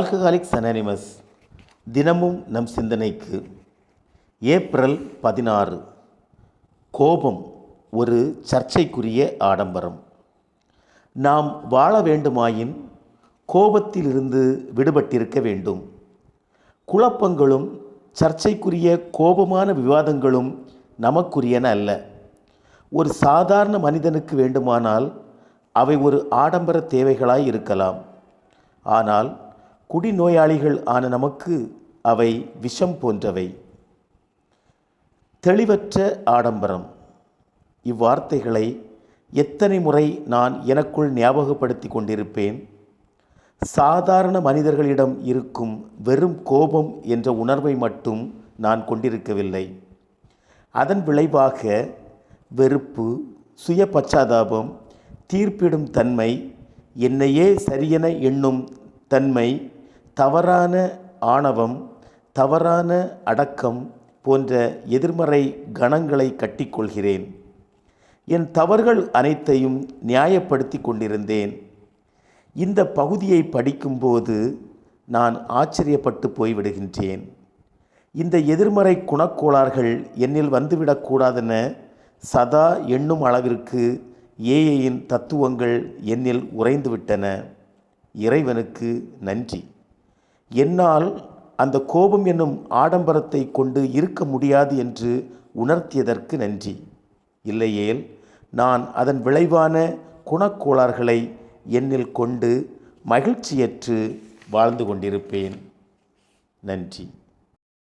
Alcoholics anonymous தினமும் நம் சிந்தனைக்கு ஏப்ரல் பதினாறு கோபம் ஒரு சர்ச்சைக்குரிய ஆடம்பரம். நாம் வாழ வேண்டுமாயின் கோபத்திலிருந்து விடுபட்டிருக்க வேண்டும். குழப்பங்களும் சர்ச்சைக்குரிய கோபமான விவாதங்களும் நமக்குரியன அல்ல. ஒரு சாதாரண மனிதனுக்கு வேண்டுமானால் அவை ஒரு ஆடம்பர தேவைகளாய் இருக்கலாம். ஆனால் குடிநோயாளிகள் ஆன நமக்கு அவை விஷம் போன்றவை. தெளிவற்ற ஆடம்பரம். இவ்வார்த்தைகளை எத்தனை முறை நான் எனக்குள் ஞாபகப்படுத்தி கொண்டிருப்பேன். சாதாரண மனிதர்களிடம் இருக்கும் வெறும் கோபம் என்ற உணர்வை மட்டும் நான் கொண்டிருக்கவில்லை. அதன் விளைவாக வெறுப்பு சுய பச்சாதாபம் தீர்ப்பிடும் தன்மை என்னையே சரியென எண்ணும் தன்மை தவறான ஆணவம் தவறான அடக்கம் போன்ற எதிர்மறை கணங்களை கட்டிக்கொள்கிறேன். என் தவறுகள் அனைத்தையும் நியாயப்படுத்தி கொண்டிருந்தேன். இந்த பகுதியை படிக்கும்போது நான் ஆச்சரியப்பட்டு போய்விடுகின்றேன். இந்த எதிர்மறை குணக்கோளாறுகள் என்னில் வந்துவிடக்கூடாதென சதா எண்ணும் அளவிற்கு ஏஐயின் தத்துவங்கள் என்னில் உறைந்துவிட்டன. இறைவனுக்கு நன்றி. என்னால் அந்த கோபம் என்னும் ஆடம்பரத்தை கொண்டு இருக்க முடியாது என்று உணர்த்தியதற்கு நன்றி. இல்லையேல் நான் அதன் விளைவான குணக்கோளாறுகளை என்னில் கொண்டு மகிழ்ச்சியற்று வாழ்ந்து கொண்டிருப்பேன். நன்றி.